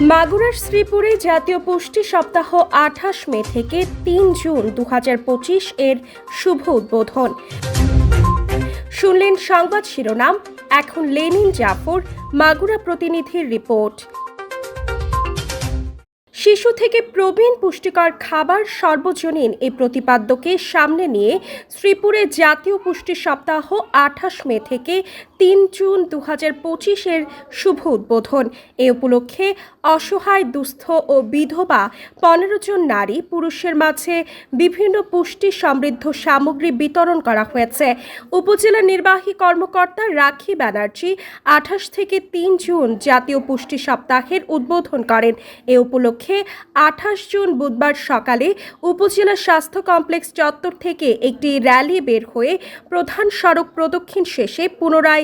মাগুরার শ্রীপুরে জাতীয় পুষ্টি সপ্তাহ আঠাশ মে থেকে তিন জুন দু হাজার পঁচিশ এর শুভ উদ্বোধন। শুনলেন সংবাদ শিরোনাম, এখন লেনিন জাফর, মাগুরা প্রতিনিধির রিপোর্ট। শিশু থেকে প্রবীণ পুষ্টিকর খাবার সর্বজনীন এই প্রতিপাদ্যকে সামনে নিয়ে শ্রীপুরে জাতীয় পুষ্টি সপ্তাহ আঠাশ মে থেকে তিন জুন দু হাজার পঁচিশের শুভ উদ্বোধন। এ উপলক্ষে অসহায়, দুস্থ ও বিধবা পনেরো জন নারী পুরুষের মাঝে বিভিন্ন পুষ্টি সমৃদ্ধ সামগ্রী বিতরণ করা হয়েছে। উপজেলা নির্বাহী কর্মকর্তা রাখি ব্যানার্জি আঠাশ থেকে তিন জুন জাতীয় পুষ্টি সপ্তাহের উদ্বোধন করেন। এ উপলক্ষে আঠাশ জুন বুধবার সকালে উপজেলা স্বাস্থ্য কমপ্লেক্স চত্বর থেকে একটি র্যালি বের হয়ে প্রধান সড়ক প্রদক্ষিণ শেষে পুনরায়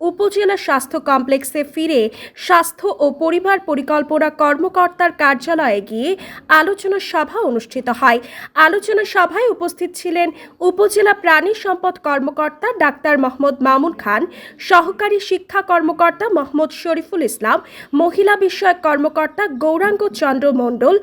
উপজেলা স্বাস্থ্য কমপ্লেক্সে ফিরে স্বাস্থ্য ও পরিবার পরিকল্পনা কর্মকর্তার কার্যালয়ে গিয়ে আলোচনা সভা অনুষ্ঠিত হয়। আলোচনা সভায় উপস্থিত ছিলেন উপজেলা প্রাণী সম্পদ কর্মকর্তা ডাক্তার মোহাম্মদ মামুন খান, সহকারী শিক্ষা কর্মকর্তা মোহাম্মদ শরীফুল ইসলাম, মহিলা বিষয়ক কর্মকর্তা গৌরাঙ্গ চন্দ্র মণ্ডল,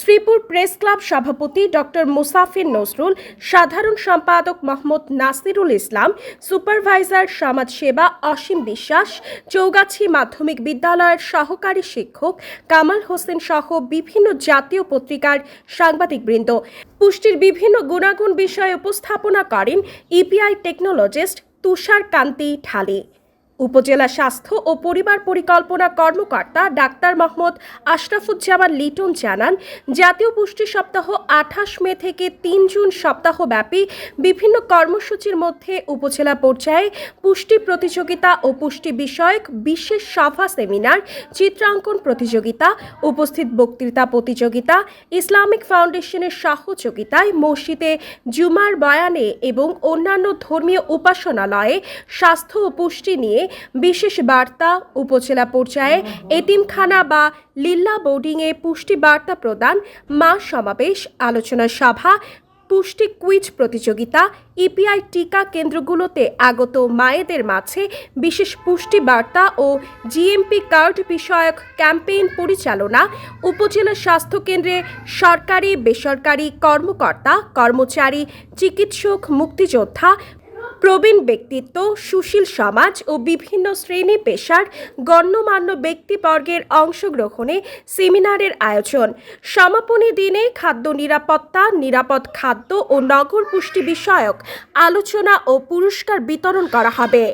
শ্রীপুর প্রেস ক্লাব সভাপতি ডক্টর মুসাফির নজরুল, সাধারণ সম্পাদক মোহাম্মদ নাসিরুল ইসলাম, সুপারভাইজার সমাজ সেবা অসীম বিশ্বাস, চৌগাছি মাধ্যমিক বিদ্যালয়ের সহকারী শিক্ষক কামাল হোসেন সহ বিভিন্ন জাতীয় পত্রিকার সাংবাদিকবৃন্দ। পুষ্টির বিভিন্ন গুণাগুণ বিষয়ে উপস্থাপনা করেন ইপিআই টেকনোলজিস্ট তুষার কান্তি ঠালি উপজেলা স্বাস্থ্য ও পরিবার পরিকল্পনা কর্মকর্তা ডাক্তার মোহাম্মদ আশরাফুজ্জামান লিটন জানান, জাতীয় পুষ্টি সপ্তাহ আঠাশ মে থেকে তিন জুন সপ্তাহব্যাপী বিভিন্ন কর্মসূচির মধ্যে উপজেলা পর্যায়ে পুষ্টি প্রতিযোগিতা ও পুষ্টি বিষয়ক বিশেষ সভা সেমিনার, চিত্রাঙ্কন প্রতিযোগিতা, উপস্থিত বক্তৃতা প্রতিযোগিতা, ইসলামিক ফাউন্ডেশনের সহযোগিতায় মসজিদে জুমার বয়ানে এবং অন্যান্য ধর্মীয় উপাসনালয়ে স্বাস্থ্য ও পুষ্টি নিয়ে বিশেষ বার্তা উপজেলা পর্যায়ে এতিমখানা বা লিল্লা বোর্ডিংয়ে পুষ্টি বার্তা প্রদান, মা সমাবেশ, আলোচনা সভা, পুষ্টি কুইজ প্রতিযোগিতা, ইপিআই টিকা কেন্দ্রগুলোতে আগত মায়েদের মাঝে বিশেষ পুষ্টি বার্তা ও জিএমপি কার্ড বিষয়ক ক্যাম্পেইন পরিচালনা, উপজেলা স্বাস্থ্য কেন্দ্রে সরকারি, বেসরকারি কর্মকর্তা, কর্মচারী, চিকিৎসক, মুক্তিযোদ্ধা প্রবীণ ব্যক্তিত্ব, সুশীল সমাজ ও বিভিন্ন শ্রেণি পেশার গণ্যমান্য ব্যক্তিবর্গের অংশগ্রহণে সেমিনারের আয়োজন। সমাপনী দিনে খাদ্য নিরাপত্তা, নিরাপদ খাদ্য ও নগর পুষ্টি বিষয়ক আলোচনা ও পুরস্কার বিতরণ করা হবে।